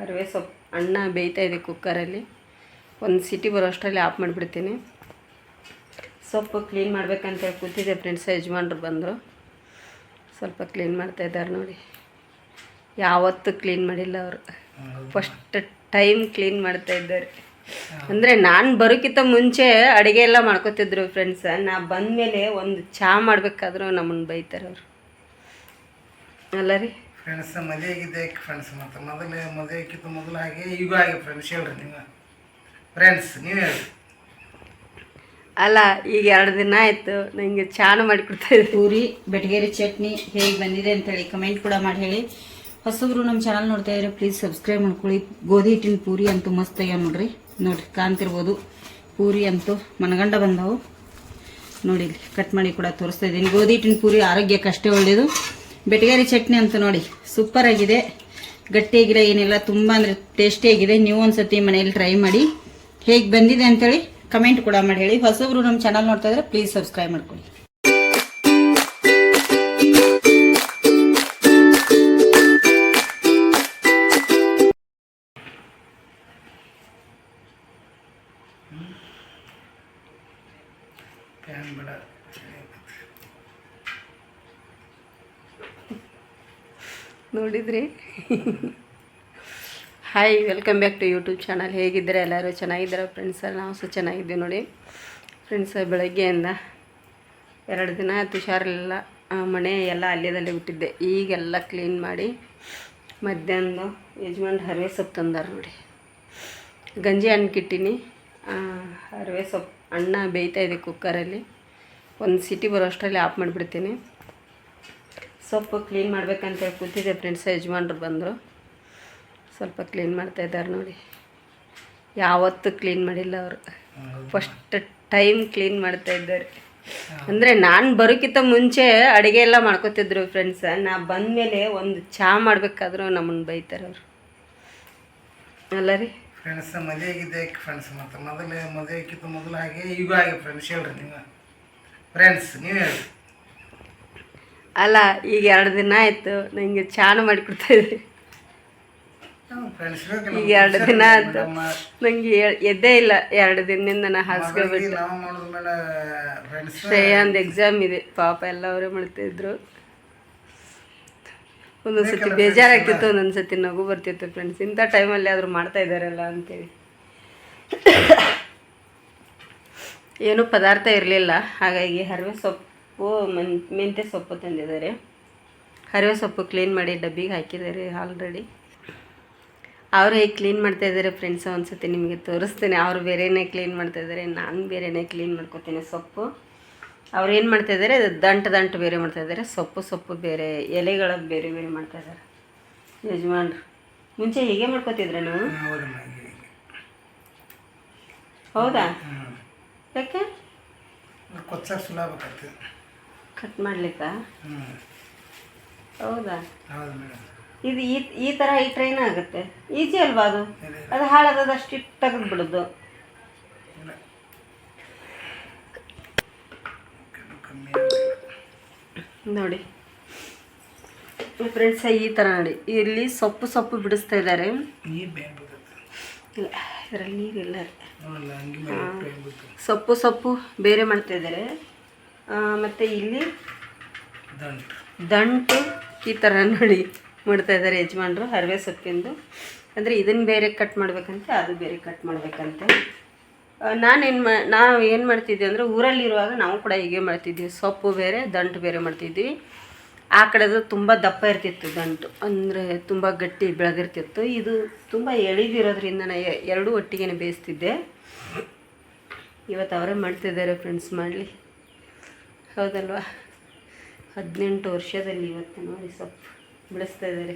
ಅರವೆ ಸೊಪ್ಪು ಅನ್ನ ಬೇಯ್ತಾ ಇದೆ ಕುಕ್ಕರಲ್ಲಿ ಒಂದು ಸಿಟಿ ಬರೋ ಅಷ್ಟರಲ್ಲಿ ಆಫ್ ಮಾಡಿಬಿಡ್ತೀನಿ. ಸೊಪ್ಪು ಕ್ಲೀನ್ ಮಾಡ್ಬೇಕಂತೇಳಿ ಕೂತಿದ್ದೆ ಫ್ರೆಂಡ್ಸ್ ಯಜಮಾನ್ರು ಬಂದರು. ಸ್ವಲ್ಪ ಕ್ಲೀನ್ ಮಾಡ್ತಾ ಇದ್ದಾರೆ ನೋಡಿ. ಯಾವತ್ತೂ ಕ್ಲೀನ್ ಮಾಡಿಲ್ಲ ಅವರು. ಫಸ್ಟ್ ಟೈಮ್ ಕ್ಲೀನ್ ಮಾಡ್ತಾ ಇದ್ದಾರೆ. ಅಂದರೆ ನಾನು ಬರೋಕ್ಕಿಂತ ಮುಂಚೆ ಅಡುಗೆ ಎಲ್ಲ ಮಾಡ್ಕೋತಿದ್ರು ಫ್ರೆಂಡ್ಸ ನಾ ಬಂದಮೇಲೆ ಒಂದು ಚಹಾ ಮಾಡಬೇಕಾದ್ರೂ ನಮ್ಮನ್ನು ಬೈತಾರೆ ಅವರು. ಅಲ್ಲ ರೀ? ಫ್ರೆಂಡ್ಸ್ ಮದುವೆ ಆಗಿದ್ದೆ ಫ್ರೆಂಡ್ಸ್ ಮತ್ತು ಮೊದಲು ಮದುವೆಕ್ಕಿಂತ ಮೊದಲು ಹಾಗೆ ಈಗ ಹಾಗೆ ಫ್ರೆಂಡ್ಸ್ ಹೇಳ್ರಿ ನೀವು. ಫ್ರೆಂಡ್ಸ್ ನೀವು ಹೇಳಿ ಅಲ್ಲ ಈಗ ಎರಡು ದಿನ ಆಯಿತು ನನಗೆ ಚಾನು ಮಾಡಿಕೊಡ್ತಾ ಇದ್ರು ಪೂರಿ ಬೆಟಗೇರಿ ಚಟ್ನಿ ಹೇಗೆ ಬಂದಿದೆ ಅಂತೇಳಿ ಕಮೆಂಟ್ ಕೂಡ ಮಾಡಿ ಹೇಳಿ. ಹೊಸಬ್ರು ನಮ್ಮ ಚಾನಲ್ ನೋಡ್ತಾ ಇದ್ರೆ ಪ್ಲೀಸ್ ಸಬ್ಸ್ಕ್ರೈಬ್ ಮಾಡ್ಕೊಳ್ಳಿ. ಗೋಧಿ ಹಿಟ್ಟಿನ ಪೂರಿ ಅಂತೂ ಮಸ್ತ್ ಆಗ್ಯಾವ ನೋಡ್ರಿ. ನೋಡ್ರಿ ಕಾಣ್ತಿರ್ಬೋದು. ಪೂರಿ ಅಂತೂ ಮನಗಂಡ ಬಂದವು. ನೋಡಿ ಇಲ್ಲಿ ಕಟ್ ಮಾಡಿ ಕೂಡ ತೋರಿಸ್ತಾ ಇದ್ದೀನಿ. ಗೋಧಿ ಹಿಟ್ಟಿನ ಪೂರಿ ಆರೋಗ್ಯಕ್ಕೆ ಅಷ್ಟೇ ಒಳ್ಳೆಯದು ಬೆಟಗೇರಿ ಚಟ್ನಿ ಅಂತ ನೋಡಿ. ಸೂಪರ್ ಆಗಿದೆ. ಗಟ್ಟಿಯಾಗಿರೋ ಏನಿಲ್ಲ, ತುಂಬ ಅಂದರೆ ಟೇಸ್ಟಿಯಾಗಿದೆ ನೀವು ಒಂದ್ಸತಿ ಮನೆಯಲ್ಲಿ ಟ್ರೈ ಮಾಡಿ. ಹೇಗೆ ಬಂದಿದೆ ಅಂತೇಳಿ ಕಮೆಂಟ್ ಕೂಡ ಮಾಡಿ ಹೇಳಿ. ಹೊಸಬ್ರು ನಮ್ಮ ಚಾನಲ್ ನೋಡ್ತಾ ಇದ್ರೆ ಪ್ಲೀಸ್ ಸಬ್ಸ್ಕ್ರೈಬ್ ಮಾಡ್ಕೊಳ್ಳಿ. ನೋಡಿದ್ರಿ? Hi welcome back to YouTube channel ಹೇಗಿದ್ದೀರಾ ಎಲ್ಲರೂ? ಚೆನ್ನಾಗಿದ್ದಾರೆ ಫ್ರೆಂಡ್ಸ್ ನಾವು ಸಹ ಚೆನ್ನಾಗಿದ್ದೀವಿ ನೋಡಿ. ಫ್ರೆಂಡ್ಸ್ ಬೆಳಗ್ಗೆಯಿಂದ ಎರಡು ದಿನ ಆ, ಮನೆ ಎಲ್ಲ ಅಲ್ಲೇದಲ್ಲೇ ಬಿಟ್ಟಿದ್ದೆ ಈಗೆಲ್ಲ ಕ್ಲೀನ್ ಮಾಡಿ ಮಧ್ಯಾಹ್ನ ಯಜಮಾನ್ ಹರವೆ ಸೊಪ್ಪು ತಂದಾರೆ ನೋಡಿ. ಗಂಜಿ ಅನ್ನಕ್ಕಿಟ್ಟಿನಿ ಹರವೆ ಸೊಪ್ಪು ಅಣ್ಣ ಬೇಯ್ತಾ ಇದೆ ಕುಕ್ಕರಲ್ಲಿ ಒಂದು ಸಿಟಿ ಬರೋ ಅಷ್ಟರಲ್ಲಿ ಆಫ್ ಮಾಡಿಬಿಡ್ತೀನಿ. ಸೊಪ್ಪು ಕ್ಲೀನ್ ಮಾಡ್ಬೇಕಂತೇಳಿ ಕೂತಿದ್ದೆ ಫ್ರೆಂಡ್ಸ್, ಯಜಮಾನ್ರು ಬಂದರು. ಸ್ವಲ್ಪ ಕ್ಲೀನ್ ಮಾಡ್ತಾ ಇದ್ದಾರೆ ನೋಡಿ. ಯಾವತ್ತೂ ಕ್ಲೀನ್ ಮಾಡಿಲ್ಲ ಅವರು. ಫಸ್ಟ್ ಟೈಮ್ ಕ್ಲೀನ್ ಮಾಡ್ತಾ ಇದ್ದಾರೆ. ಅಂದರೆ ನಾನು ಬರೋಕ್ಕಿಂತ ಮುಂಚೆ ಅಡುಗೆ ಎಲ್ಲ ಮಾಡ್ಕೋತಿದ್ರು ಫ್ರೆಂಡ್ಸ್. ನಾ ಬಂದಮೇಲೆ ಒಂದು ಚಹಾ ಮಾಡಬೇಕಾದ್ರೂ ನಮ್ಮನ್ನು ಬೈತಾರೆ ಅವರು. ಅಲ್ಲ ರೀ? ಫ್ರೆಂಡ್ಸ್ ಆಗಿದ್ದೆ ಫ್ರೆಂಡ್ಸ್. ಮತ್ತು ಮೊದಲೇ, ಮದುವೆಕ್ಕಿಂತ ಮೊದಲು ಹಾಗೆ, ಈಗ ಆಗಿ ಫ್ರೆಂಡ್ಸ್ ಹೇಳ್ರಿ ನೀವು. ಫ್ರೆಂಡ್ಸ್, ನೀವು ಹೇಳಿ ಅಲ್ಲ ಈಗ ಎರಡು ದಿನ ಆಯಿತು ನನಗೆ ಚಾನು ಮಾಡಿಕೊಡ್ತಾ ಇದ್ರಿ ಫ್ರೆಂಡ್ಸ್ ಈಗ ಎರಡು ದಿನ ಆಯ್ತು. ನನಗೆ ಎದ್ದೇ ಇಲ್ಲ ಎರಡು ದಿನದಿಂದ ನಾ ಹಾಸ್ಕೊಬಿಟ್ಟು ಶ್ರೇಯಾಂದ್ ಎಕ್ಸಾಮ್ ಇದೆ. ಪಾಪ ಎಲ್ಲ ಅವರೇ ಮಾಡ್ತಾಯಿದ್ರು ಒಂದೊಂದು ಸತಿ ಬೇಜಾರಾಗ್ತಿತ್ತು ಒಂದೊಂದು ಸತಿ ನಗು ಬರ್ತಿತ್ತು ಫ್ರೆಂಡ್ಸ್ ಇಂಥ ಟೈಮಲ್ಲಿ ಆದರೂ ಮಾಡ್ತಾ ಇದ್ದಾರಲ್ಲ ಅಂತೇಳಿ. ಏನೂ ಪದಾರ್ಥ ಇರಲಿಲ್ಲ ಹಾಗಾಗಿ ಹರಿವೆ ಸೊಪ್ಪು ಮನ್ ಮೆಂತ್ಯ ಸೊಪ್ಪು ತಂದಿದ್ದಾರೆ. ಹರಿವೆ ಸೊಪ್ಪು ಕ್ಲೀನ್ ಮಾಡಿ ಡಬ್ಬಿಗೆ ಹಾಕಿದ್ದಾರೆ ಆಲ್ರೆಡಿ ಅವ್ರು ಹೇಗೆ ಕ್ಲೀನ್ ಮಾಡ್ತಾ ಇದ್ದಾರೆ ಫ್ರೆಂಡ್ಸ್ ಒಂದ್ಸತಿ ನಿಮಗೆ ತೋರಿಸ್ತೇನೆ. ಅವರು ಬೇರೆನೇ ಕ್ಲೀನ್ ಮಾಡ್ತಾ ಇದ್ದಾರೆ ನಾನು ಬೇರೆನೇ ಕ್ಲೀನ್ ಮಾಡ್ಕೊತೀನಿ ಸೊಪ್ಪು. ಅವ್ರು ಏನು ಮಾಡ್ತಾ ಇದ್ದಾರೆ ದಂಟು ದಂಟು ಬೇರೆ ಮಾಡ್ತಾ ಇದ್ದಾರೆ. ಸೊಪ್ಪು ಸೊಪ್ಪು ಬೇರೆ ಎಲೆಗಳ ಬೇರೆ ಬೇರೆ ಮಾಡ್ತಾ ಇದ್ದಾರೆ. ಯಜಮಾನ್ರು ಮುಂಚೆ ಹೀಗೆ ಮಾಡ್ಕೋತಿದ್ರೆ ನೀವು. ಹೌದಾ? ಯಾಕೆ? ಸುಲಭ ಕಟ್ ಮಾಡ್ಲಿಕ್ಕ? ಹೌದಾ? ಹೌದು ಮೇಡಮ್. ಇದು ಈ ಈ ಥರ ಆಗುತ್ತೆ. ಏನಾಗುತ್ತೆ ಈಜಿ ಅಲ್ವಾ ಅದು? ಅದು ಹಾಳಾದದ್ದು ಅಷ್ಟು ತೆಗೆದು ಬಿಡೋದು ನೋಡಿ. ಫ್ರೆಂಡ್ಸ್ ಈ ಥರ ನೋಡಿ. ಇಲ್ಲಿ ಸೊಪ್ಪು ಸೊಪ್ಪು ಬಿಡಿಸ್ತಾ ಇದ್ದಾರೆ. ಇಲ್ಲ ಇದರಲ್ಲಿ ನೀರಿಲ್ಲ ಸೊಪ್ಪು ಸೊಪ್ಪು ಬೇರೆ ಮಾಡ್ತಾ ಇದ್ದಾರೆ. ಮತ್ತು ಇಲ್ಲಿ ದಂಟು. ದಂಟು ಈ ಥರ ನೋಡಿ ಮಾಡ್ತಾ ಇದ್ದಾರೆ ಯಜಮಾನ್ರು ಹರವೆ ಸೊಪ್ಪಿಂದು ಅಂದರೆ ಇದನ್ನು ಬೇರೆ ಕಟ್ ಮಾಡಬೇಕಂತೆ ಅದು ಬೇರೆ ಕಟ್ ಮಾಡಬೇಕಂತೆ. ನಾನೇನು ಮಾ ನಾವು ಏನು ಮಾಡ್ತಿದ್ದೆ ಅಂದರೆ ಊರಲ್ಲಿರುವಾಗ ನಾವು ಕೂಡ ಹೀಗೆ ಮಾಡ್ತಿದ್ವಿ. ಸೊಪ್ಪು ಬೇರೆ ದಂಟು ಬೇರೆ ಮಾಡ್ತಿದ್ವಿ. ಆ ಕಡೆದು ತುಂಬ ದಪ್ಪ ಇರ್ತಿತ್ತು ದಂಟು. ಅಂದರೆ ತುಂಬ ಗಟ್ಟಿ ಬೆಳೆದಿರ್ತಿತ್ತು ಇದು ತುಂಬ ಎಳಿದಿರೋದ್ರಿಂದ ನಾ ಎ- ಎರಡೂ ಒಟ್ಟಿಗೆ ಬೇಯಿಸ್ತಿದ್ದೆ. ಇವತ್ತು ಅವರೇ ಮಾಡ್ತಿದ್ದಾರೆ ಫ್ರೆಂಡ್ಸ್ ಮಾಡಲಿ. ಹೌದಲ್ವಾ? ಹದಿನೆಂಟು ವರ್ಷದಲ್ಲಿ ಇವತ್ತು ನೋಡಿ ಸೊಪ್ಪು ಬೆಳೆಸ್ತಾ ಇದ್ದಾರೆ.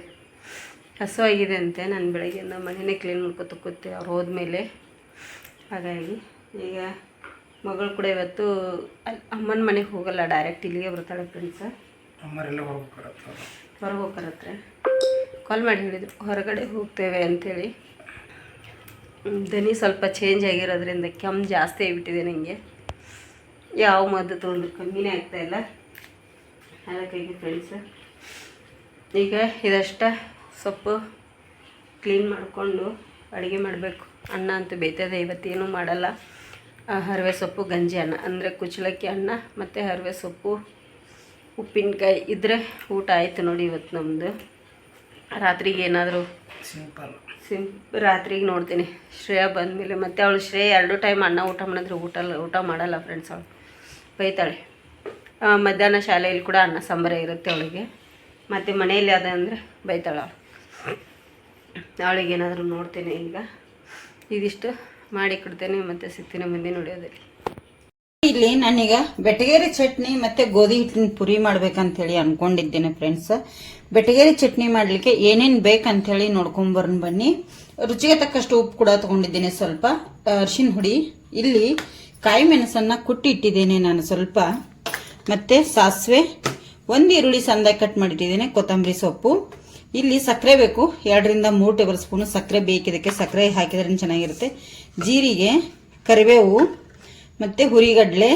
ಹಸುವಾಗಿದೆ ಅಂತೆ ನಾನು ಬೆಳಗ್ಗೆಯಿಂದ ಮನೆಯೇ ಕ್ಲೀನ್ ಮಾಡ್ಕೊತ ಕೂತೆ ಅವ್ರು ಹೋದ್ಮೇಲೆ. ಹಾಗಾಗಿ ಈಗ ಮಗಳು ಕೂಡ ಇವತ್ತು ಅಲ್ಲಿ ಅಮ್ಮನ ಮನೆಗೆ ಹೋಗಲ್ಲ ಡೈರೆಕ್ಟ್ ಇಲ್ಲಿಗೆ ಬರ್ತಾಳೆ ಫ್ರೆಂಡ್ಸ ಅಮ್ಮರೆಲ್ಲ ಹೊರಗೆ ಹೋಗ್ತಾರತ್ರ ಕಾಲ್ ಮಾಡಿ ಹೇಳಿದರು ಹೊರಗಡೆ ಹೋಗ್ತೇವೆ ಅಂಥೇಳಿ ದನಿ ಸ್ವಲ್ಪ ಚೇಂಜ್ ಆಗಿರೋದ್ರಿಂದ ಕೆಮ್ಮು ಜಾಸ್ತಿ ಆಗಿಬಿಟ್ಟಿದೆ ನನಗೆ ಯಾವ ಮದ್ದು ತೊಗೊಂಡ್ರು ಕಮ್ಮಿನೇ ಆಗ್ತಾಯಿಲ್ಲ ಅದಕ್ಕಾಗಿ ಫ್ರೆಂಡ್ಸ್ ಈಗ ಇದಷ್ಟ ಸೊಪ್ಪು ಕ್ಲೀನ್ ಮಾಡಿಕೊಂಡು ಅಡುಗೆ ಮಾಡಬೇಕು. ಅನ್ನ ಅಂತೂ ಬೇಯ್ತದೆ ಇವತ್ತೇನೂ ಮಾಡಲ್ಲ. ಹರಿವೆ ಸೊಪ್ಪು ಗಂಜಿ ಅನ್ನ ಅಂದರೆ ಕುಚ್ಚಲಕ್ಕಿ ಅನ್ನ ಮತ್ತು ಹರವೆ ಸೊಪ್ಪು ಉಪ್ಪಿನಕಾಯಿ ಇದ್ದರೆ ಊಟ ಆಯಿತು ನೋಡಿ ಇವತ್ತು ನಮ್ಮದು ರಾತ್ರಿಗೆ ಏನಾದರೂ ಸಿಂಪಲ್ ಸಿಂ ರಾತ್ರಿಗೆ ನೋಡ್ತೀನಿ. ಶ್ರೇಯಾ ಬಂದಮೇಲೆ ಮತ್ತು ಅವಳು ಶ್ರೇಯ ಎರಡು ಟೈಮ್ ಅನ್ನ ಊಟ ಮಾಡಿದ್ರೆ ಊಟ ಊಟ ಮಾಡಲ್ಲ ಫ್ರೆಂಡ್ಸ್ ಅವಳು. ಬೈತಾಳೆ. ಮಧ್ಯಾಹ್ನ ಶಾಲೆಯಲ್ಲಿ ಕೂಡ ಅನ್ನ, ಸಾಂಬಾರೇ ಇರುತ್ತೆ ಅವಳಿಗೆ. ಮತ್ತು ಮನೆಯಲ್ಲಿ ಅದ ಅಂದರೆ ಬೈತಾಳೆ ಅವಳು. ಏನಾದರೂ ನೋಡ್ತೇನೆ ಈಗ. ಇದಿಷ್ಟು ಮಾಡಿ ಕೊಡ್ತೇನೆ, ಮತ್ತು ಸಿಗ್ತೀನಿ ಮುಂದೆ ನೋಡೋದಲ್ಲಿ ಇಲ್ಲಿ ನಾನೀಗ ಬೆಟಗೇರಿ ಚಟ್ನಿ ಮತ್ತು ಗೋಧಿ ಹಿಟ್ಟಿನ ಪುರಿ ಮಾಡ್ಬೇಕಂತೇಳಿ ಅಂದ್ಕೊಂಡಿದ್ದೇನೆ ಫ್ರೆಂಡ್ಸ್ ಬೆಟಗೇರಿ ಚಟ್ನಿ ಮಾಡಲಿಕ್ಕೆ ಏನೇನು ಬೇಕಂಥೇಳಿ ನೋಡ್ಕೊಂಬರ್ನ ಬನ್ನಿ. ರುಚಿಗೆ ತಕ್ಕಷ್ಟು ಉಪ್ಪು ಕೂಡ ತೊಗೊಂಡಿದ್ದೇನೆ ಸ್ವಲ್ಪ. ಅರ್ಶಿನ ಹುಡಿ. ಇಲ್ಲಿ ಕಾಯಿ ಮೆಣಸನ್ನ ಕುಟ್ಟಿ ಇಟ್ಟಿದ್ದೇನೆ ನಾನು ಸ್ವಲ್ಪ. ಮತ್ತೆ ಸಾಸಿವೆ, ಒಂದು ಈರುಳ್ಳಿ ಸಂದಾಗಿ ಕಟ್ ಮಾಡಿಟ್ಟಿದ್ದೇನೆ, ಕೊತ್ತಂಬರಿ ಸೊಪ್ಪು. ಇಲ್ಲಿ ಸಕ್ಕರೆ ಬೇಕು, ಎರಡರಿಂದ ಮೂರು ಟೇಬಲ್ ಸ್ಪೂನ್ ಸಕ್ಕರೆ ಬೇಕಿದಕ್ಕೆ ಸಕ್ಕರೆ ಹಾಕಿದ್ರೆ ಚೆನ್ನಾಗಿರುತ್ತೆ. ಜೀರಿಗೆ, ಕರಿಬೇವು, ಮತ್ತು ಹುರಿಗಡಲೆ,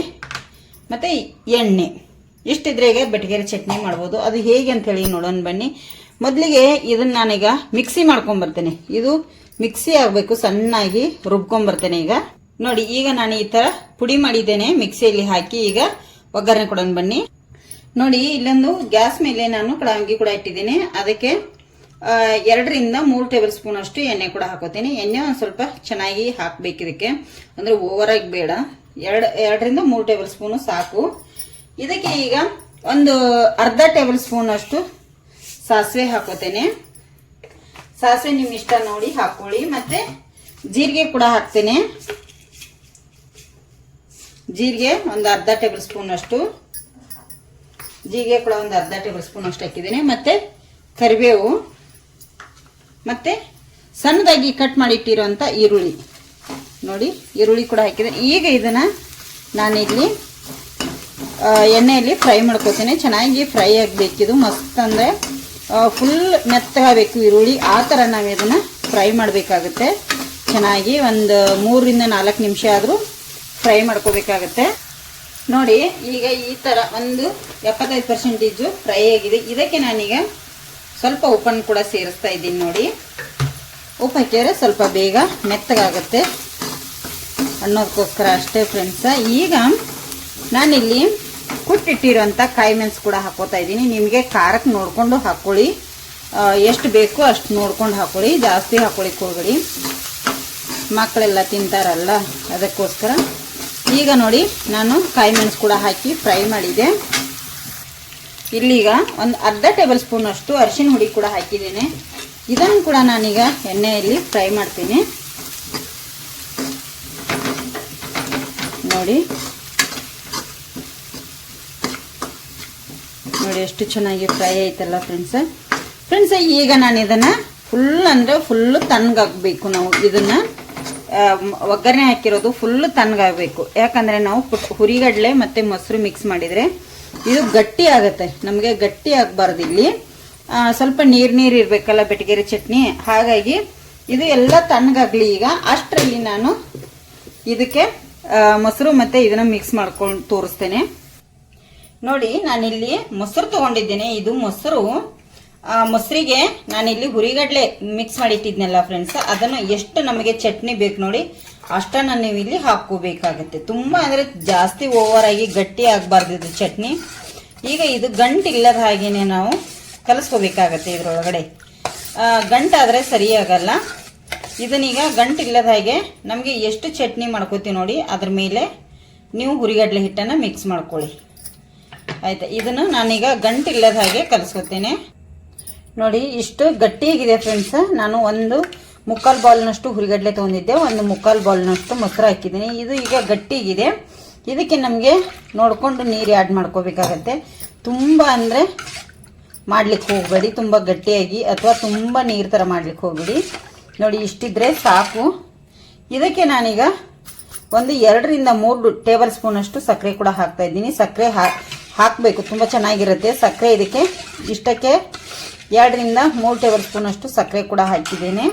ಮತ್ತು ಎಣ್ಣೆ. ಇಷ್ಟಿದ್ರೆ ಈಗ ಬೆಟಗೇರಿ ಚಟ್ನಿ ಮಾಡ್ಬೋದು. ಅದು ಹೇಗೆ ಅಂತ ಹೇಳಿ ನೋಡೋಣ ಬನ್ನಿ. ಮೊದಲಿಗೆ ಇದನ್ನ ನಾನೀಗ ಮಿಕ್ಸಿ ಮಾಡ್ಕೊಂಬರ್ತೇನೆ ಇದು ಮಿಕ್ಸಿ ಆಗಬೇಕು, ಸಣ್ಣಾಗಿ ರುಬ್ಕೊಂಬರ್ತೇನೆ ಈಗ. ನೋಡಿ, ಈಗ ನಾನು ಈ ಥರ ಪುಡಿ ಮಾಡಿದ್ದೇನೆ, ಮಿಕ್ಸಿಯಲ್ಲಿ ಹಾಕಿ ಈಗ ಒಗ್ಗರಣೆ ಕೊಡೋಣ ಬನ್ನಿ. ನೋಡಿ, ಇಲ್ಲೊಂದು ಗ್ಯಾಸ್ ಮೇಲೆ ನಾನು ಕಡಾಂಗಿ ಕೂಡ ಇಟ್ಟಿದ್ದೀನಿ. ಅದಕ್ಕೆ ಎರಡರಿಂದ ಮೂರು ಟೇಬಲ್ ಸ್ಪೂನ್ ಅಷ್ಟು ಎಣ್ಣೆ ಕೂಡ ಹಾಕೋತೀನಿ. ಎಣ್ಣೆ ಒಂದು ಸ್ವಲ್ಪ ಚೆನ್ನಾಗಿ ಹಾಕ್ಬೇಕು ಇದಕ್ಕೆ. ಅಂದ್ರೆ ಓವರ್ ಆಗಿ ಬೇಡ. ಎರಡು, ಎರಡರಿಂದ ಮೂರು ಟೇಬಲ್ ಸ್ಪೂನು ಸಾಕು. ಇದಕ್ಕೆ ಈಗ ಒಂದು ಅರ್ಧ ಟೇಬಲ್ ಸ್ಪೂನ್ ಅಷ್ಟು ಸಾಸಿವೆ ಹಾಕೋತೇನೆ. ಸಾಸಿವೆ ನಿಮ್ಮ ಇಷ್ಟ ನೋಡಿ ಹಾಕೊಳ್ಳಿ. ಮತ್ತೆ ಜೀರಿಗೆ ಕೂಡ ಹಾಕ್ತೇನೆ. ಜೀರಿಗೆ ಒಂದು ಅರ್ಧ ಟೇಬಲ್ ಸ್ಪೂನ್ ಅಷ್ಟು. ಜೀರಿಗೆ ಕೂಡ ಒಂದು ಅರ್ಧ ಟೇಬಲ್ ಸ್ಪೂನ್ ಅಷ್ಟು ಹಾಕಿದ್ದೀನಿ. ಮತ್ತೆ ಕರಿಬೇವು. ಮತ್ತೆ ಸಣ್ಣದಾಗಿ ಕಟ್ ಮಾಡಿ ಇಟ್ಟಿರುವಂಥ ಈರುಳ್ಳಿ. ನೋಡಿ, ಈರುಳ್ಳಿ ಕೂಡ ಹಾಕಿದ್ದೀನಿ ಈಗ ಇದನ್ನ ನಾನಿಲ್ಲಿ ಎಣ್ಣೆಯಲ್ಲಿ ಫ್ರೈ ಮಾಡ್ಕೋತೀನಿ ಚೆನ್ನಾಗಿ ಫ್ರೈ ಆಗಬೇಕಿದು ಮಸ್ತ್ ಅಂದರೆ ಫುಲ್ ಮೆತ್ತಗಾಗಬೇಕು ಈರುಳ್ಳಿ. ಆ ಥರ ನಾವು ಇದನ್ನು ಫ್ರೈ ಮಾಡಬೇಕಾಗುತ್ತೆ. ಚೆನ್ನಾಗಿ ಒಂದು ಮೂರರಿಂದ ನಾಲ್ಕು ನಿಮಿಷ ಆದರೂ ಫ್ರೈ ಮಾಡ್ಕೋಬೇಕಾಗತ್ತೆ. ನೋಡಿ, ಈಗ ಈ ಥರ ಒಂದು ಎಪ್ಪತ್ತೈದು ಪರ್ಸೆಂಟೇಜು ಫ್ರೈ ಆಗಿದೆ. ಇದಕ್ಕೆ ನಾನೀಗ ಸ್ವಲ್ಪ ಉಪ್ಪನ್ನು ಕೂಡ ಸೇರಿಸ್ತಾ ಇದ್ದೀನಿ ನೋಡಿ. ಉಪ್ಪು ಹಾಕಿದ್ರೆ ಸ್ವಲ್ಪ ಬೇಗ ಮೆತ್ತಗಾಗುತ್ತೆ. ಅನ್ನೋದಕ್ಕೋಸ್ಕರ ಅಷ್ಟೇ ಫ್ರೆಂಡ್ಸ ಈಗ ನಾನಿಲ್ಲಿ ಕುಟ್ಟಿಟ್ಟಿರೋಂಥ ಕಾಯಿ ಮೆಣಸು ಕೂಡ ಹಾಕೋತಾ ಇದ್ದೀನಿ. ನಿಮಗೆ ಖಾರಕ್ಕೆ ನೋಡಿಕೊಂಡು ಹಾಕ್ಕೊಳ್ಳಿ ಎಷ್ಟು ಬೇಕು ಅಷ್ಟು ನೋಡ್ಕೊಂಡು ಹಾಕ್ಕೊಳ್ಳಿ ಜಾಸ್ತಿ ಹಾಕ್ಕೊಳ್ಳಿಕ್ಕೆ ಹೋಗಬೇಡಿ ಮಕ್ಕಳೆಲ್ಲ ತಿಂತಾರಲ್ಲ, ಅದಕ್ಕೋಸ್ಕರ ಈಗ ನೋಡಿ ನಾನು ಕಾಯಿ ಮೆಣಸು ಕೂಡ ಹಾಕಿ ಫ್ರೈ ಮಾಡಿದೆ. ಇಲ್ಲಿಗ ಒಂದು ಅರ್ಧ ಟೇಬಲ್ ಸ್ಪೂನ್ ಅಷ್ಟು ಅರಿಶಿನ ಹುಡಿ ಕೂಡ ಹಾಕಿದ್ದೀನಿ. ಇದನ್ನು ಕೂಡ ನಾನೀಗ ಎಣ್ಣೆಯಲ್ಲಿ ಫ್ರೈ ಮಾಡ್ತೀನಿ. ನೋಡಿ. ನೋಡಿ ಎಷ್ಟು ಚೆನ್ನಾಗಿ ಫ್ರೈ ಆಯ್ತಲ್ಲ ಫ್ರೆಂಡ್ಸ್. ಫ್ರೆಂಡ್ಸ್, ಈಗ ನಾನು ಇದನ್ನ ಫುಲ್ ಅಂದ್ರೆ ಫುಲ್ ತಣ್ಣಗಾಗಬೇಕು ನಾವು ಇದನ್ನ. ಒಗ್ಗರಣೆ ಹಾಕಿರೋದು ಫುಲ್ ತಣ್ಣಗಾಗಬೇಕು ಯಾಕಂದರೆ ನಾವು ಹುರಿಗಡಲೆ ಮತ್ತು ಮೊಸರು ಮಿಕ್ಸ್ ಮಾಡಿದರೆ ಇದು ಗಟ್ಟಿ ಆಗುತ್ತೆ. ನಮಗೆ ಗಟ್ಟಿ ಆಗಬಾರ್ದು ಇಲ್ಲಿ. ಸ್ವಲ್ಪ ನೀರು ನೀರು ಇರಬೇಕಲ್ಲ ಬೆಟಗೇರಿ ಚಟ್ನಿ. ಹಾಗಾಗಿ ಇದು ಎಲ್ಲ ತಣ್ಣಗಾಗಲಿ ಈಗ. ಅಷ್ಟರಲ್ಲಿ ನಾನು ಇದಕ್ಕೆ ಮೊಸರು ಮತ್ತು ಇದನ್ನು ಮಿಕ್ಸ್ ಮಾಡ್ಕೊಂಡು ತೋರಿಸ್ತೇನೆ. ನೋಡಿ, ನಾನಿಲ್ಲಿ ಮೊಸರು ತಗೊಂಡಿದ್ದೇನೆ. ಇದು ಮೊಸರು ಮೊಸರಿಗೆ ನಾನಿಲ್ಲಿ ಹುರಿಗಡ್ಲೆ ಮಿಕ್ಸ್ ಮಾಡಿಟ್ಟಿದ್ನಲ್ಲ ಫ್ರೆಂಡ್ಸ್ ಅದನ್ನು ಎಷ್ಟು ನಮಗೆ ಚಟ್ನಿ ಬೇಕು ನೋಡಿ ಅಷ್ಟನ್ನು ನೀವು ಇಲ್ಲಿ ಹಾಕೋಬೇಕಾಗತ್ತೆ ತುಂಬಾ ಅಂದ್ರೆ ಜಾಸ್ತಿ ಓವರ್ ಆಗಿ ಗಟ್ಟಿ ಆಗಬಾರ್ದು ಇದು ಚಟ್ನಿ. ಈಗ ಇದು ಗಂಟಿಲ್ಲದ ಹಾಗೇನೆ ನಾವು ಕಲಿಸ್ಕೋಬೇಕಾಗತ್ತೆ ಇದರೊಳಗಡೆ. ಆ, ಗಂಟಾದ್ರೆ ಸರಿಯಾಗಲ್ಲ ಇದನ್ನೀಗ ಗಂಟಿಲ್ಲದ ಹಾಗೆ ನಮಗೆ ಎಷ್ಟು ಚಟ್ನಿ ಮಾಡ್ಕೋತೀವಿ ನೋಡಿ ಅದ್ರ ಮೇಲೆ ನೀವು ಹುರಿಗಡ್ಲೆ ಹಿಟ್ಟನ್ನು ಮಿಕ್ಸ್ ಮಾಡ್ಕೊಳ್ಳಿ. ಆಯ್ತಾ? ಇದನ್ನು ನಾನೀಗ ಗಂಟಿಲ್ಲದ ಹಾಗೆ ಕಲಿಸ್ಕೊತೇನೆ. ನೋಡಿ, ಇಷ್ಟು ಗಟ್ಟಿಯಾಗಿದೆ ಫ್ರೆಂಡ್ಸ್ ನಾನು ಒಂದು ಮುಕ್ಕಾಲು ಬಾಲ್ನಷ್ಟು ಹುರಿಗಡ್ಲೆ ತೊಗೊಂಡಿದ್ದೆ. ಒಂದು ಮುಕ್ಕಾಲು ಬಾಲ್ನಷ್ಟು ಮೊಸರು ಹಾಕಿದ್ದೀನಿ. ಇದು ಈಗ ಗಟ್ಟಿಯಾಗಿದೆ. ಇದಕ್ಕೆ ನಮಗೆ ನೋಡಿಕೊಂಡು ನೀರು ಆ್ಯಡ್ ಮಾಡ್ಕೋಬೇಕಾಗತ್ತೆ. ತುಂಬ ಅಂದರೆ ಮಾಡ್ಲಿಕ್ಕೆ ಹೋಗಬೇಡಿ. ತುಂಬ ಗಟ್ಟಿಯಾಗಿ ಅಥವಾ ತುಂಬ ನೀರು ಥರ ಮಾಡ್ಲಿಕ್ಕೆ ಹೋಗಬೇಡಿ. ನೋಡಿ, ಇಷ್ಟಿದ್ರೆ ಸಾಕು. ಇದಕ್ಕೆ ನಾನೀಗ ಒಂದು ಎರಡರಿಂದ ಮೂರು ಟೇಬಲ್ ಸ್ಪೂನಷ್ಟು ಸಕ್ಕರೆ ಕೂಡ ಹಾಕ್ತಾ ಇದ್ದೀನಿ. ಸಕ್ಕರೆ ಹಾಕಬೇಕು. ತುಂಬ ಚೆನ್ನಾಗಿರುತ್ತೆ. ಸಕ್ಕರೆ ಇದಕ್ಕೆ ಇಷ್ಟಕ್ಕೆ ಎರಡರಿಂದ ಮೂರು ಟೇಬಲ್ ಸ್ಪೂನ್ ಅಷ್ಟು ಸಕ್ಕರೆ ಕೂಡ ಹಾಕಿದ್ದೇನೆ.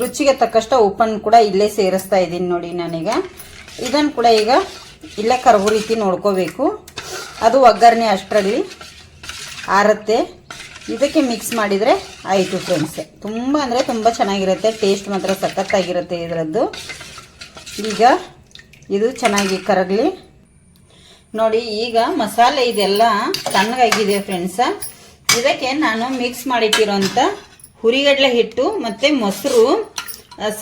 ರುಚಿಗೆ ತಕ್ಕಷ್ಟು ಉಪ್ಪನ್ನು ಕೂಡ ಇಲ್ಲೇ ಸೇರಿಸ್ತಾ ಇದ್ದೀನಿ ನೋಡಿ ನಾನೀಗ. ಇದನ್ನು ಕೂಡ ಈಗ ಇಲ್ಲೇ ಕರಗು ರೀತಿ ನೋಡ್ಕೋಬೇಕು. ಅದು ಒಗ್ಗರಣೆ ಅಷ್ಟರಲ್ಲಿ ಆರತ್ತೆ. ಇದಕ್ಕೆ ಮಿಕ್ಸ್ ಮಾಡಿದರೆ ಆಯಿತು ಫ್ರೆಂಡ್ಸ್ ತುಂಬ ಅಂದರೆ ತುಂಬ ಚೆನ್ನಾಗಿರುತ್ತೆ ಟೇಸ್ಟ್ ಮಾತ್ರ ಸಖತ್ತಾಗಿರುತ್ತೆ ಇದರದ್ದು. ಈಗ ಇದು ಚೆನ್ನಾಗಿ ಕರಗಲಿ. ನೋಡಿ ಈಗ ಮಸಾಲೆ ಇದೆಲ್ಲ ತಣ್ಣಗಾಗಿದೆ ಫ್ರೆಂಡ್ಸ ಇದಕ್ಕೆ ನಾನು ಮಿಕ್ಸ್ ಮಾಡಿಟ್ಟಿರೋಂಥ ಹುರಿಗಡಲೆ ಹಿಟ್ಟು ಮತ್ತು ಮೊಸರು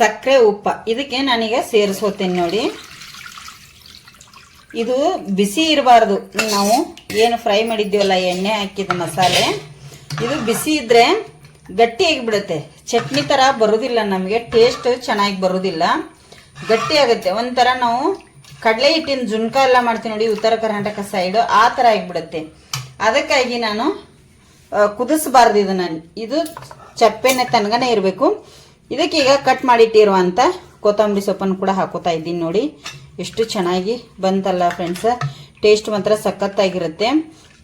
ಸಕ್ಕರೆ ಉಪ್ಪ. ಇದಕ್ಕೆ ನಾನೀಗ ಸೇರಿಸ್ಕೋತೀನಿ ನೋಡಿ. ಇದು ಬಿಸಿ ಇರಬಾರ್ದು. ನಾವು ಏನು ಫ್ರೈ ಮಾಡಿದ್ದೀವಲ್ಲ, ಎಣ್ಣೆ ಹಾಕಿದ ಮಸಾಲೆ. ಇದು ಬಿಸಿ ಇದ್ರೆ ಗಟ್ಟಿಯಾಗಿ ಬಿಡುತ್ತೆ ಚಟ್ನಿ ಥರ ಬರೋದಿಲ್ಲ ನಮಗೆ ಟೇಸ್ಟ್ ಚೆನ್ನಾಗಿ ಬರೋದಿಲ್ಲ. ಗಟ್ಟಿ ಆಗುತ್ತೆ. ಒಂಥರ ನಾವು ಕಡಲೆ ಹಿಟ್ಟಿನ ಜುನ್ಕ ಎಲ್ಲ ಮಾಡ್ತೀವಿ ನೋಡಿ, ಉತ್ತರ ಕರ್ನಾಟಕ ಸೈಡು ಆ ಥರ ಆಗಿಬಿಡುತ್ತೆ. ಅದಕ್ಕಾಗಿ ನಾನು ಕುದಿಸ್ಬಾರ್ದು ಇದನ್ನ. ಇದು ಚಪ್ಪೆನೆ ತನಗನೆ ಇರಬೇಕು. ಇದಕ್ಕೆ ಈಗ ಕಟ್ ಮಾಡಿಟ್ಟಿರುವಂಥ ಕೊತ್ತಂಬರಿ ಸೊಪ್ಪನ್ನು ಕೂಡ ಹಾಕೋತಾ ಇದ್ದೀನಿ ನೋಡಿ. ಎಷ್ಟು ಚೆನ್ನಾಗಿ ಬಂತಲ್ಲ ಫ್ರೆಂಡ್ಸ್ ಟೇಸ್ಟ್ ಮಾತ್ರ ಸಖತ್ತಾಗಿರುತ್ತೆ.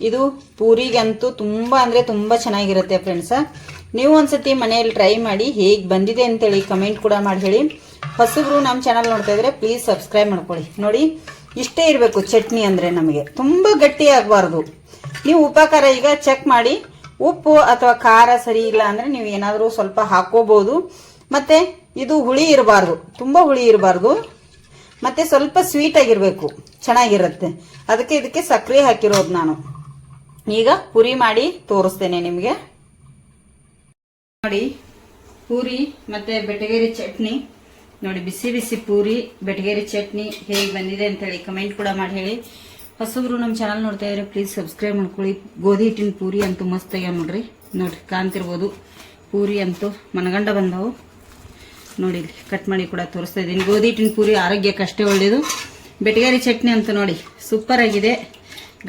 ಇದು ಪೂರಿಗಂತೂ ತುಂಬ ಅಂದರೆ ತುಂಬ ಚೆನ್ನಾಗಿರುತ್ತೆ ಫ್ರೆಂಡ್ಸ ನೀವು ಒಂದ್ಸತಿ ಮನೆಯಲ್ಲಿ ಟ್ರೈ ಮಾಡಿ ಹೇಗೆ ಬಂದಿದೆ ಅಂತೇಳಿ ಕಮೆಂಟ್ ಕೂಡ ಮಾಡಿ ಹೇಳಿ. ಹೊಸಬ್ರು ನಮ್ಮ ಚಾನಲ್ ನೋಡ್ತಾ ಇದ್ರೆ ಪ್ಲೀಸ್ ಸಬ್ಸ್ಕ್ರೈಬ್ ಮಾಡ್ಕೊಳ್ಳಿ. ನೋಡಿ, ಇಷ್ಟೇ ಇರಬೇಕು ಚಟ್ನಿ ಅಂದರೆ ನಮಗೆ. ತುಂಬ ಗಟ್ಟಿ ಆಗಬಾರ್ದು. ನೀವು ಉಪಕಾರ ಈಗ ಚೆಕ್ ಮಾಡಿ. ಉಪ್ಪು ಅಥವಾ ಖಾರ ಸರಿ ಇಲ್ಲ ಅಂದರೆ ನೀವು ಏನಾದರೂ ಸ್ವಲ್ಪ ಹಾಕೋಬೋದು. ಮತ್ತು ಇದು ಹುಳಿ ಇರಬಾರ್ದು. ತುಂಬ ಹುಳಿ ಇರಬಾರ್ದು. ಮತ್ತು ಸ್ವಲ್ಪ ಸ್ವೀಟ್ ಆಗಿರಬೇಕು. ಚೆನ್ನಾಗಿರುತ್ತೆ. ಅದಕ್ಕೆ ಇದಕ್ಕೆ ಸಕ್ಕರೆ ಹಾಕಿರೋದು ನಾನು. ಈಗ ಪುರಿ ಮಾಡಿ ತೋರಿಸ್ತೇನೆ ನಿಮಗೆ. ನೋಡಿ, ಪೂರಿ ಮತ್ತೆ ಬೆಟಗೇರಿ ಚಟ್ನಿ. ನೋಡಿ, ಬಿಸಿ ಬಿಸಿ ಪೂರಿ, ಬೆಟಗೇರಿ ಚಟ್ನಿ ಹೇಗೆ ಬಂದಿದೆ ಅಂತೇಳಿ ಕಮೆಂಟ್ ಕೂಡ ಮಾಡಿ ಹೇಳಿ. ಹೊಸಬ್ರು ನಮ್ಮ ಚಾನಲ್ ನೋಡ್ತಾ ಇದ್ರೆ ಪ್ಲೀಸ್ ಸಬ್ಸ್ಕ್ರೈಬ್ ಮಾಡ್ಕೊಳ್ಳಿ. ಗೋಧಿ ಹಿಟ್ಟಿನ ಪೂರಿ ಅಂತೂ ಮಸ್ತ್ ಆಗ್ಯಾವ ನೋಡ್ರಿ. ನೋಡ್ರಿ, ಕಾಣ್ತಿರ್ಬೋದು. ಪೂರಿ ಅಂತೂ ಮನಗಂಡ ಬಂದವು. ನೋಡಿ ಕಟ್ ಮಾಡಿ ಕೂಡ ತೋರಿಸ್ತಾ ಇದ್ದೀನಿ. ಗೋಧಿ ಹಿಟ್ಟಿನ ಪೂರಿ ಆರೋಗ್ಯಕ್ಕೆ ಅಷ್ಟೇ ಒಳ್ಳೆಯದು ಬೆಟಗೇರಿ ಚಟ್ನಿ ಅಂತ ನೋಡಿ ಸೂಪರ್ ಆಗಿದೆ.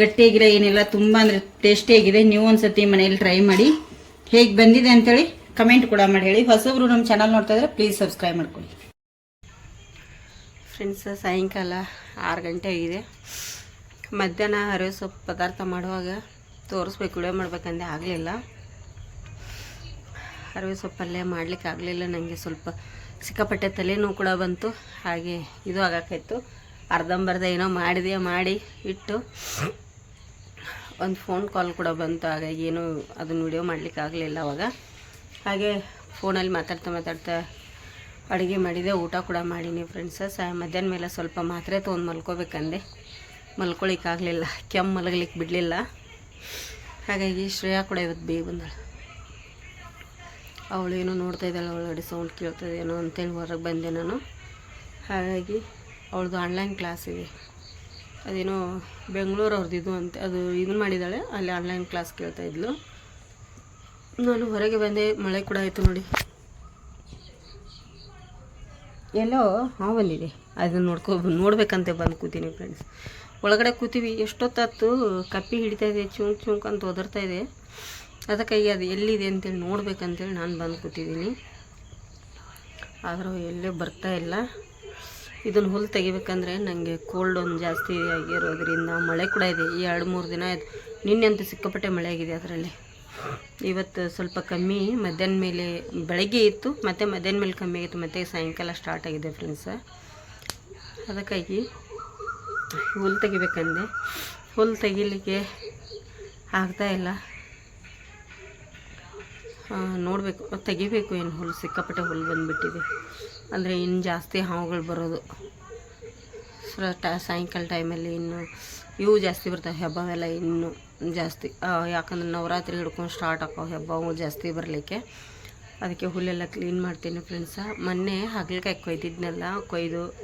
ಗಟ್ಟಿಯಾಗಿರೋ ಏನಿಲ್ಲ, ತುಂಬ ಅಂದರೆ ಟೇಸ್ಟಿಯಾಗಿದೆ ನೀವು ಒಂದ್ಸತಿ ಮನೆಯಲ್ಲಿ ಟ್ರೈ ಮಾಡಿ. ಹೇಗೆ ಬಂದಿದೆ ಅಂತೇಳಿ ಕಮೆಂಟ್ ಕೂಡ ಮಾಡಿ ಹೇಳಿ. ಹೊಸಬ್ರು ನಮ್ಮ ಚಾನಲ್ ನೋಡ್ತಾ ಇದ್ರೆ ಪ್ಲೀಸ್ ಸಬ್ಸ್ಕ್ರೈಬ್ ಮಾಡ್ಕೊಳ್ಳಿ. ಫ್ರೆಂಡ್ಸ್ ಸಾಯಂಕಾಲ ಆರು ಗಂಟೆ ಆಗಿದೆ. ಮಧ್ಯಾಹ್ನ ಹರಿವೆ ಸೊಪ್ಪು ಪದಾರ್ಥ ಮಾಡುವಾಗ ತೋರಿಸ್ಬೇಕು, ವಿಡಿಯೋ ಮಾಡ್ಬೇಕಂದೆ ಆಗಲಿಲ್ಲ. ಹರಿವೆ ಸೊಪ್ಪು ಪಲ್ಯ ಮಾಡ್ಲಿಕ್ಕೆ ಆಗಲಿಲ್ಲ ನನಗೆ ಸ್ವಲ್ಪ ಸಿಕ್ಕಾಪಟ್ಟೆ ತಲೆನೋವು ಕೂಡ ಬಂತು. ಹಾಗೆ ಇದು ಆಗಾಕಾಯ್ತು. ಅರ್ಧಂಬರ್ಧ ಏನೋ ಮಾಡಿದೆ, ಮಾಡಿ ಇಟ್ಟು ಒಂದು ಫೋನ್ ಕಾಲ್ ಕೂಡ ಬಂತು. ಹಾಗಾಗಿ ಏನು ಅದನ್ನು ವಿಡಿಯೋ ಮಾಡ್ಲಿಕ್ಕೆ ಆಗಲಿಲ್ಲ ಅವಾಗ. ಹಾಗೆ ಫೋನಲ್ಲಿ ಮಾತಾಡ್ತಾ ಮಾತಾಡ್ತಾ ಅಡುಗೆ ಮಾಡಿದೆ, ಊಟ ಕೂಡ ಮಾಡೀನಿ ಫ್ರೆಂಡ್ಸ ಸ ಮಧ್ಯಾಹ್ನ ಮೇಲೆ ಸ್ವಲ್ಪ ಮಾತ್ರೆ ತೊಗೊಂಡು ಮಲ್ಕೋಬೇಕಂದೆ. ಮಲ್ಕೊಳಿಕ್ಕಾಗಲಿಲ್ಲ, ಕೆಮ್ಮು ಮಲಗಲಿಕ್ಕೆ ಬಿಡಲಿಲ್ಲ. ಹಾಗಾಗಿ ಶ್ರೇಯಾ ಕೂಡ ಇವತ್ತು ಬೇಗ ಬಂದಳು. ಅವಳು ಏನೋ ನೋಡ್ತಾ ಇದ್ದಾಳೆ ಒಳಗಡೆ ಸೌಂಡ್ ಕೇಳ್ತದೇನೋ ಅಂತೇಳಿ ಹೊರಗೆ ಬಂದೆ ನಾನು. ಹಾಗಾಗಿ ಅವಳದು ಆನ್ಲೈನ್ ಕ್ಲಾಸ್ ಇದೆ. ಅದೇನೋ ಬೆಂಗಳೂರು ಅವ್ರದ್ದು ಅಂತ, ಅದು ಇದು ಮಾಡಿದ್ದಾಳೆ, ಅಲ್ಲಿ ಆನ್ಲೈನ್ ಕ್ಲಾಸ್ ಕೇಳ್ತಾ ಇದ್ಲು. ನಾನು ಹೊರಗೆ ಬಂದೆ, ಮಳೆ ಕೂಡ ಆಯಿತು ನೋಡಿ. ಎಲ್ಲೋ ಹಾಂ ಬಂದಿದೆ ಅದನ್ನು ನೋಡ್ಕೊ, ನೋಡ್ಬೇಕಂತೆ ಬಂದು ಕೂತೀನಿ ಫ್ರೆಂಡ್ಸ್ ಒಳಗಡೆ ಕೂತೀವಿ. ಎಷ್ಟೊತ್ತಾಯ್ತು? ಕಪ್ಪಿ ಹಿಡಿತಾ ಇದೆ ಚುಂಕ್ ಚುಂಕ್ ಅಂತ ಒದರ್ತಾ ಇದೆ. ಅದಕ್ಕಾಗಿ ಅದು ಎಲ್ಲಿದೆ ಅಂತೇಳಿ ನೋಡ್ಬೇಕಂತೇಳಿ ನಾನು ಬಂದು ಕೂತಿದ್ದೀನಿ. ಆದರೂ ಎಲ್ಲೇ ಬರ್ತಾ ಇಲ್ಲ. ಇದನ್ನು ಹುಲ್ಲು ತೆಗಿಬೇಕಂದ್ರೆ ನನಗೆ ಕೋಲ್ಡ್ ಒಂದು ಜಾಸ್ತಿ ಆಗಿರೋದ್ರಿಂದ ಮಳೆ ಕೂಡ ಇದೆ. ಈ ಎರಡು ಮೂರು ದಿನ ಆಯ್ತು. ನಿನ್ನೆ ಅಂತೂ ಸಿಕ್ಕಾಪಟ್ಟೆ ಮಳೆ ಆಗಿದೆ ಅದರಲ್ಲಿ. ಇವತ್ತು ಸ್ವಲ್ಪ ಕಮ್ಮಿ. ಮಧ್ಯಾಹ್ನ ಮೇಲೆ ಬೆಳಗ್ಗೆ ಇತ್ತು, ಮತ್ತು ಮಧ್ಯಾಹ್ನ ಮೇಲೆ ಕಮ್ಮಿ ಆಗಿತ್ತು. ಮತ್ತು ಸಾಯಂಕಾಲ ಸ್ಟಾರ್ಟ್ ಆಗಿದೆ ಫ್ರೆಂಡ್ಸ ಅದಕ್ಕಾಗಿ ಹುಲ್ಲು ತೆಗಿಬೇಕಂದೆ. ಹುಲ್ಲು ತೆಗಿಲಿಕ್ಕೆ ಆಗ್ತಾ ಇಲ್ಲ. ನೋಡಬೇಕು. ತೆಗಿಬೇಕು ಏನು ಹುಲ್ಲು ಸಿಕ್ಕಾಪಟ್ಟೆ ಹುಲ್ಲು ಬಂದುಬಿಟ್ಟಿದೆ. ಅಂದರೆ ಇನ್ನು ಜಾಸ್ತಿ ಹಾವುಗಳು ಬರೋದು. ಸೊ, ಟ, ಸಾಯಂಕಾಲ ಟೈಮಲ್ಲಿ ಇನ್ನು ಇವು ಜಾಸ್ತಿ ಬರ್ತವೆ, ಹೆಬ್ಬವೆಲ್ಲ ಇನ್ನೂ ಜಾಸ್ತಿ. ಯಾಕಂದ್ರೆ ನವರಾತ್ರಿ ಹಿಡ್ಕೊಂಡು ಸ್ಟಾರ್ಟ್ ಆಕವು ಹೆಬ್ಬವು ಜಾಸ್ತಿ ಬರಲಿಕ್ಕೆ. ಅದಕ್ಕೆ ಹುಲ್ಲೆಲ್ಲ ಕ್ಲೀನ್ ಮಾಡ್ತೀನಿ ಫ್ರೆಂಡ್ಸ ಮೊನ್ನೆ ಹಾಗಲಕಾಯಿ ಕೊಯ್ದಿದ್ನೆಲ್ಲ, ಕೊಯ್ದು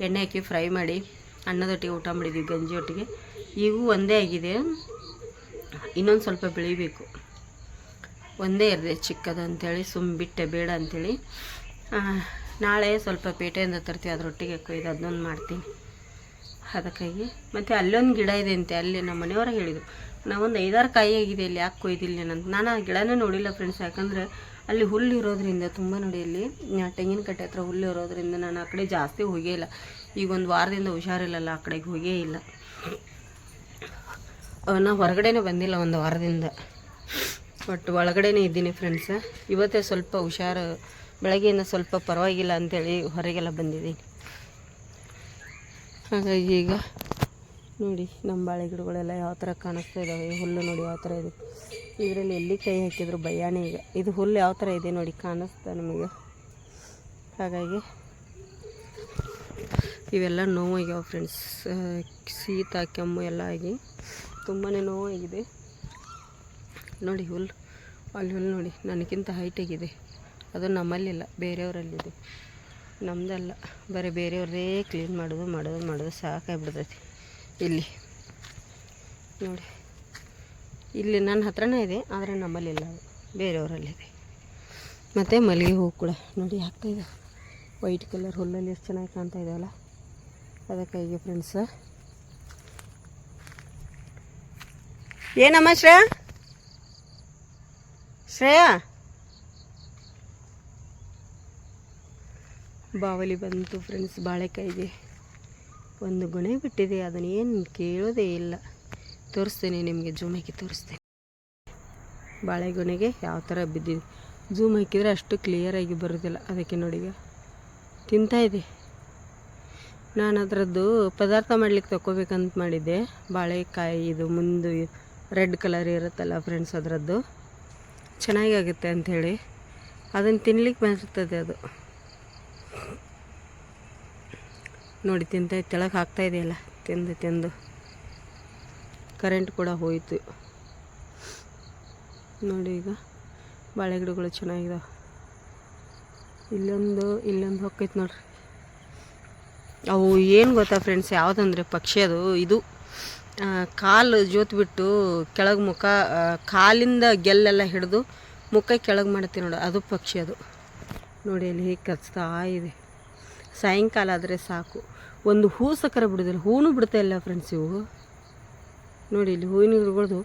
ಎಣ್ಣೆ ಹಾಕಿ ಫ್ರೈ ಮಾಡಿ. ಅನ್ನದೊಟ್ಟಿಗೆ ಊಟ ಮಾಡಿದ್ವಿ, ಗಂಜಿ ಒಟ್ಟಿಗೆ. ಇವು ಒಂದೇ ಆಗಿದೆ. ಇನ್ನೊಂದು ಸ್ವಲ್ಪ ಬೆಳಿಬೇಕು. ಒಂದೇ ಇರದೆ ಚಿಕ್ಕದು ಅಂಥೇಳಿ ಸುಮ್ ಬಿಟ್ಟೆ ಬೇಡ ಅಂಥೇಳಿ ನಾಳೆ ಸ್ವಲ್ಪ ಪೇಟೆಯಿಂದ ತರ್ತೀವಿ, ಅದರೊಟ್ಟಿಗೆ ಕೊಯ್ದು ಅದನ್ನೊಂದು ಮಾಡ್ತೀನಿ. ಅದಕ್ಕಾಗಿ. ಮತ್ತು ಅಲ್ಲೊಂದು ಗಿಡ ಇದೆ ಅಂತೆ, ಅಲ್ಲಿ ನಮ್ಮ ಮನೆಯವ್ರು ಹೇಳಿದರು. ನಾವೊಂದು ಐದಾರು ಕಾಯಿ ಆಗಿದೆ, ಇಲ್ಲಿ ಯಾಕೆ ಕೊಯ್ದಿಲ್ಲ ಅಂತ. ನಾನು ಆ ಗಿಡನೇ ನೋಡಿಲ್ಲ ಫ್ರೆಂಡ್ಸ್ ಯಾಕಂದರೆ ಅಲ್ಲಿ ಹುಲ್ಲು ಇರೋದ್ರಿಂದ, ತುಂಬ ನೋಡಿ, ಇಲ್ಲಿ ತೆಂಗಿನಕಟ್ಟೆ ಹತ್ರ ಹುಲ್ಲು ಇರೋದ್ರಿಂದ ನಾನು ಆ ಕಡೆ ಜಾಸ್ತಿ ಹೋಗೇ ಇಲ್ಲ. ಈಗ ಒಂದು ವಾರದಿಂದ ಹುಷಾರಿಲ್ಲಲ್ಲ, ಆ ಕಡೆಗೆ ಹೋಗೇ ಇಲ್ಲ. ನಾ ಹೊರಗಡೆನೇ ಬಂದಿಲ್ಲ ಒಂದು ವಾರದಿಂದ. ಬಟ್ ಒಳಗಡೆನೇ ಇದ್ದೀನಿ ಫ್ರೆಂಡ್ಸ್ ಇವತ್ತೇ ಸ್ವಲ್ಪ ಹುಷಾರು, ಬೆಳಗ್ಗೆಯಿಂದ ಸ್ವಲ್ಪ ಪರವಾಗಿಲ್ಲ ಅಂತೇಳಿ ಹೊರಗೆಲ್ಲ ಬಂದಿದ್ದೀನಿ. ಹಾಗಾಗಿ ಈಗ ನೋಡಿ, ನಮ್ಮ ಬಾಳೆ ಗಿಡಗಳೆಲ್ಲ ಯಾವ ಥರ ಕಾಣಿಸ್ತಾ ಇದ್ದಾವೆ ಹುಲ್ಲು ನೋಡಿ ಯಾವ ಥರ ಇದೆ. ಇದರಲ್ಲಿ ಎಲ್ಲಿ ಕೈ ಹಾಕಿದ್ರು ಭಯಾನೇ ಈಗ. ಇದು ಹುಲ್ಲು ಯಾವ ಥರ ಇದೆ ನೋಡಿ, ಕಾಣಿಸ್ತಾ ನಮಗೆ? ಹಾಗಾಗಿ ಇವೆಲ್ಲ ನೋವಾಗ್ಯಾವ ಫ್ರೆಂಡ್ಸ್ ಶೀತ, ಕೆಮ್ಮು ಎಲ್ಲ ಆಗಿ ತುಂಬಾ ನೋವಾಗಿದೆ. ನೋಡಿ ಹುಲ್ಲು ಅಲ್ಲಿ ಹುಲ್ಲು ನೋಡಿ ನನಗಿಂತ ಹೈಟಾಗಿದೆ ಅದು ನಮ್ಮಲ್ಲಿಲ್ಲ, ಬೇರೆಯವರಲ್ಲಿದೆ. ನಮ್ಮದಲ್ಲ ಬರೀ ಬೇರೆಯವ್ರದೇ ಕ್ಲೀನ್ ಮಾಡೋದು ಮಾಡೋದು ಮಾಡೋದು ಸಾಕಾಗ್ಬಿಡ್ತೈತಿ. ಇಲ್ಲಿ ನೋಡಿ, ಇಲ್ಲಿ ನನ್ನ ಹತ್ರನೇ ಇದೆ, ಆದರೆ ನಮ್ಮಲ್ಲಿಲ್ಲ ಅದು. ಬೇರೆಯವರಲ್ಲಿದೆ. ಮತ್ತು ಮಲ್ಲಿಗೆ ಹೂ ಕೂಡ ನೋಡಿ ಹಾಕ್ತಾಯಿದೆ ವೈಟ್ ಕಲರ್ ಹುಲ್ಲಲ್ಲಿ ಎಷ್ಟು ಚೆನ್ನಾಗಿ ಕಾಣ್ತಾ ಇದ್ದಾವಲ್ಲ ಅದಕ್ಕಾಗಿ ಫ್ರೆಂಡ್ಸ ಏನಮ್ಮ ಶ್ರೇಯಾ? ಶ್ರೇಯಾ? ಬಾವಲಿ ಬಂತು ಫ್ರೆಂಡ್ಸ್ ಬಾಳೆಕಾಯಿಗೆ. ಒಂದು ಗುಣೆ ಬಿಟ್ಟಿದೆ ಅದನ್ನು ಏನು ಕೇಳೋದೇ ಇಲ್ಲ. ತೋರಿಸ್ತೇನೆ, ನಿಮಗೆ ಜೂಮ್ ಹಾಕಿ ತೋರಿಸ್ತೇನೆ. ಬಾಳೆಗೊನೆಗೆ ಯಾವ ಥರ ಬಿದ್ದಿದೆ. ಜೂಮ್ ಹಾಕಿದರೆ ಅಷ್ಟು ಕ್ಲಿಯರಾಗಿ ಬರೋದಿಲ್ಲ. ಅದಕ್ಕೆ ನೋಡಿ ಈಗ. ತಿಂತಾ ಇದೆ. ನಾನು ಅದರದ್ದು ಪದಾರ್ಥ ಮಾಡ್ಲಿಕ್ಕೆ ತಗೋಬೇಕಂತ ಮಾಡಿದ್ದೆ. ಬಾಳೆಕಾಯಿ ಇದು ಮುಂದೆ ರೆಡ್ ಕಲರ್ ಇರುತ್ತಲ್ಲ ಫ್ರೆಂಡ್ಸ್ ಅದರದ್ದು. ಚೆನ್ನಾಗಿ ಆಗುತ್ತೆ ಅಂಥೇಳಿ. ಅದನ್ನು ತಿನ್ಲಿಕ್ಕೆ ಬರ್ತದೆ ಅದು. ನೋಡಿ ತಿಂತ ತೆಳಗೆ ಹಾಕ್ತಾ ಇದೆಯಲ್ಲ, ತಿಂದು ತಿಂದು. ಕರೆಂಟ್ ಕೂಡ ಹೋಯಿತು. ನೋಡಿ ಈಗ ಬಾಳೆ ಗಿಡಗಳು ಚೆನ್ನಾಗಿದಾವೆ. ಇಲ್ಲೊಂದು ಇಲ್ಲೊಂದು ಹೊಕ್ಕೈತೆ ನೋಡ್ರಿ. ಅವು ಏನು ಗೊತ್ತಾ ಫ್ರೆಂಡ್ಸ್ ಯಾವುದಂದ್ರೆ ಪಕ್ಷಿ ಅದು, ಇದು. ಕಾಲು ಜೋತ್ ಬಿಟ್ಟು ಕೆಳಗೆ ಮುಖ ಕಾಲಿಂದ ಗೆಲ್ಲೆಲ್ಲ ಹಿಡಿದು ಮುಖ ಕೆಳಗೆ ಮಾಡುತ್ತೆ ನೋಡಿ, ಅದು ಪಕ್ಷಿ ಅದು. ನೋಡಿ ಅಲ್ಲಿ ಹೇಗೆ ಕಚ್ತಾ ಇದೆ. ಸಾಯಂಕಾಲ ಆದರೆ ಸಾಕು. ಒಂದು ಹೂ ಸಕ್ಕರೆ ಬಿಡೋದಿಲ್ಲ, ಹೂನು ಬಿಡ್ತಾ ಇಲ್ಲ ಫ್ರೆಂಡ್ಸ್ ಇವು. ನೋಡಿ ಇಲ್ಲಿ ಹೂವಿನ ಗಿಡಗಳ್ದು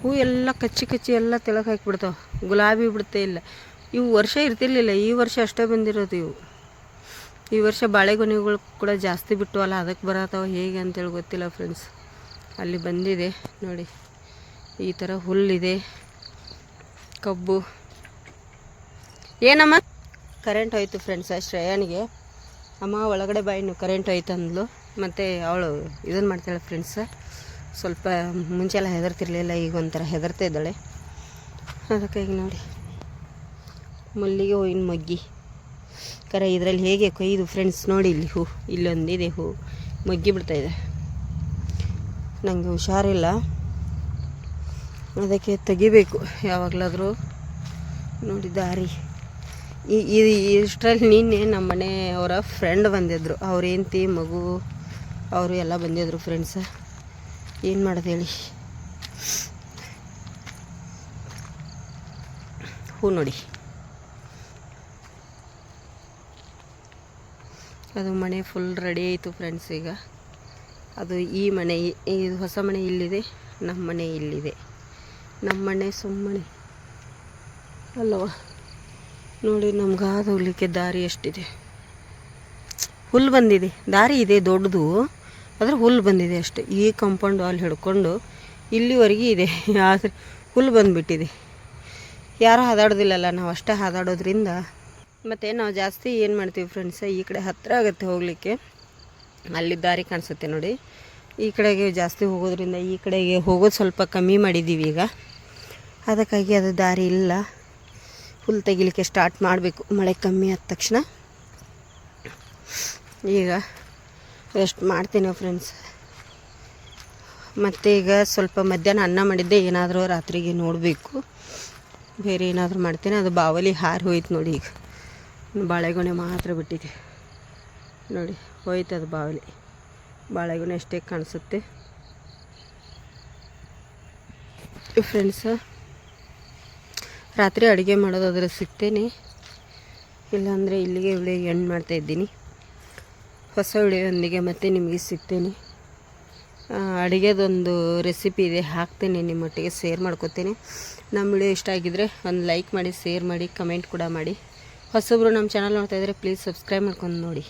ಹೂ ಎಲ್ಲ ಕಚ್ಚಿ ಕಚ್ಚಿ ಎಲ್ಲ ತೆಳಗೆ ಹಾಕಿಬಿಡ್ತಾವೆ. ಗುಲಾಬಿ ಬಿಡ್ತೇ ಇಲ್ಲ. ಇವು ವರ್ಷ ಇರ್ತಿರ್ಲಿಲ್ಲ, ಈ ವರ್ಷ ಅಷ್ಟೇ ಬಂದಿರೋದು ಇವು. ಈ ವರ್ಷ ಬಾಳೆಗೊನೆಗಳು ಕೂಡ ಜಾಸ್ತಿ ಬಿಟ್ಟು ಅಲ್ಲ ಅದಕ್ಕೆ ಬರತ್ತವ ಹೇಗೆ ಅಂತೇಳಿ ಗೊತ್ತಿಲ್ಲ ಫ್ರೆಂಡ್ಸ್ ಅಲ್ಲಿ ಬಂದಿದೆ ನೋಡಿ, ಈ ಥರ ಹುಲ್ಲಿದೆ, ಕಬ್ಬು. ಏನಮ್ಮ? ಕರೆಂಟ್ ಹೋಯ್ತು ಫ್ರೆಂಡ್ಸ್ ಶ್ರೇಯನಿಗೆ. ಅಮ್ಮ ಒಳಗಡೆ ಬಾಯಿನು ಕರೆಂಟ್ ಹೋಯ್ತು ಅಂದ್ಲು. ಮತ್ತು ಅವಳು ಇದನ್ನು ಮಾಡ್ತಾಳೆ ಫ್ರೆಂಡ್ಸ್ ಸ್ವಲ್ಪ ಮುಂಚೆಲ್ಲ ಹೆದರ್ತಿರ್ಲಿಲ್ಲ, ಈಗ ಒಂಥರ ಹೆದರ್ತಾ ಇದ್ದಾಳೆ. ಅದಕ್ಕಾಗಿ ನೋಡಿ, ಮಲ್ಲಿಗೆ ಹೂವಿನ ಮೊಗ್ಗಿ. ಕರೆ ಇದರಲ್ಲಿ ಹೇಗೆ ಕೊಯ್ದು ಫ್ರೆಂಡ್ಸ್ ನೋಡಿ ಇಲ್ಲಿ ಹೂ, ಇಲ್ಲೊಂದಿದೆ ಹೂ, ಮುಗ್ಗಿ ಬಿಡ್ತಾ ಇದೆ. ನನಗೆ ಹುಷಾರಿಲ್ಲ. ಅದಕ್ಕೆ ತೆಗಿಬೇಕು ಯಾವಾಗಲಾದರೂ. ನೋಡಿ ದಾರಿ. ಈ ಈ ಇಷ್ಟರಲ್ಲಿ ನಿನ್ನೆ ನಮ್ಮ ಮನೆಯವರ ಫ್ರೆಂಡ್ ಬಂದಿದ್ದರು ಅವ್ರ ಹೆಂಡ್ತಿ, ಮಗು, ಅವರು ಎಲ್ಲ ಬಂದಿದ್ದರು ಫ್ರೆಂಡ್ಸ ಏನು ಮಾಡೋದು ಹೇಳಿ? ಹೂ ನೋಡಿ. ಅದು ಮನೆ ಫುಲ್ ರೆಡಿ ಆಯಿತು ಫ್ರೆಂಡ್ಸ್ ಈಗ. ಅದು ಈ ಮನೆ ಇದು ಹೊಸ ಮನೆ ಇಲ್ಲಿದೆ, ನಮ್ಮ ಮನೆ ಇಲ್ಲಿದೆ. ನಮ್ಮ ಮನೆ ಸುಮ್ಮನೆ. ಅಲ್ಲವ ನೋಡಿ, ನಮ್ಗೆ ಹಾದು ಹೋಗ್ಲಿಕ್ಕೆ ದಾರಿ ಎಷ್ಟಿದೆ? ಹುಲ್ಲು ಬಂದಿದೆ. ದಾರಿ ಇದೆ, ದೊಡ್ಡದು. ಆದರೆ ಹುಲ್ಲು ಬಂದಿದೆ ಅಷ್ಟೇ. ಈ ಕಂಪೌಂಡ್ ಅಲ್ಲಿ ಹಿಡ್ಕೊಂಡು ಇಲ್ಲಿವರೆಗೆ ಇದೆ. ಆದರೆ ಹುಲ್ಲು ಬಂದುಬಿಟ್ಟಿದೆ. ಯಾರೂ ಹಾದಾಡೋದಿಲ್ಲಲ್ಲ. ನಾವು ಅಷ್ಟೇ ಹಾದಾಡೋದ್ರಿಂದ ಮತ್ತು ನಾವು ಜಾಸ್ತಿ ಏನು ಮಾಡ್ತೀವಿ ಫ್ರೆಂಡ್ಸ್ ಈ ಕಡೆ ಹತ್ತಿರ ಆಗುತ್ತೆ ಹೋಗಲಿಕ್ಕೆ. ಅಲ್ಲಿ ದಾರಿ ಕಾಣಿಸುತ್ತೆ ನೋಡಿ. ಈ ಕಡೆಗೆ ಜಾಸ್ತಿ ಹೋಗೋದ್ರಿಂದ ಈ ಕಡೆಗೆ ಹೋಗೋದು ಸ್ವಲ್ಪ ಕಮ್ಮಿ ಮಾಡಿದ್ದೀವಿ ಈಗ. ಅದಕ್ಕಾಗಿ ಅದು ದಾರಿ ಇಲ್ಲ. ಹುಲ್ಲು ತೆಗಿಲಿಕ್ಕೆ ಸ್ಟಾರ್ಟ್ ಮಾಡಬೇಕು. ಮಳೆ ಕಮ್ಮಿ ಆದ ತಕ್ಷಣ. ಈಗ ರೆಸ್ಟ್ ಮಾಡ್ತೀನಿ ಫ್ರೆಂಡ್ಸ್ ಮತ್ತು ಈಗ ಸ್ವಲ್ಪ ಮಧ್ಯಾಹ್ನ ಅನ್ನ ಮಾಡಿದ್ದೆ. ಏನಾದರೂ ರಾತ್ರಿಗೆ ನೋಡಬೇಕು. ಬೇರೆ ಏನಾದರೂ ಮಾಡ್ತೀನಿ. ಅದು ಬಾವಲಿ ಹಾರಿ ಹೋಯ್ತು ನೋಡಿ ಈಗ. ಬಾಳೆಗೊನೆ ಮಾತ್ರ ಬಿಟ್ಟಿದೆ. ನೋಡಿ ಹೋಯ್ತು ಅದು ಬಾವಲಿ. ಬಾಳೆಗೊನೆ ಅಷ್ಟೇ ಕಾಣಿಸುತ್ತೆ. ಫ್ರೆಂಡ್ಸ ರಾತ್ರಿ ಅಡುಗೆ ಮಾಡೋದಾದ್ರೆ ಸಿಗ್ತೇನೆ. ಇಲ್ಲಾಂದರೆ ಇಲ್ಲಿಗೆ ವಿಡಿಯೋ ಎಂಡ್ ಮಾಡ್ತಾ ಇದ್ದೀನಿ. ಹೊಸ ಹುಳಿಯೊಂದಿಗೆ ಮತ್ತೆ ನಿಮಗೆ ಸಿಗ್ತೇನೆ. ಅಡುಗೆದೊಂದು ರೆಸಿಪಿ ಇದೆ, ಹಾಕ್ತೇನೆ ನಿಮ್ಮೊಟ್ಟಿಗೆ ಶೇರ್ ಮಾಡ್ಕೋತೇನೆ. ನಮ್ಮ ವಿಡಿಯೋ ಇಷ್ಟ ಆಗಿದ್ದರೆ ಒಂದು ಲೈಕ್ ಮಾಡಿ ಶೇರ್ ಮಾಡಿ ಕಮೆಂಟ್ ಕೂಡ ಮಾಡಿ. ಹೊಸಬ್ರು ನಮ್ಮ ಚಾನಲ್ ನೋಡ್ತಾ ಇದ್ದರೆ ಪ್ಲೀಸ್ ಸಬ್ಸ್ಕ್ರೈಬ್ ಮಾಡ್ಕೊಂಡು ನೋಡಿ.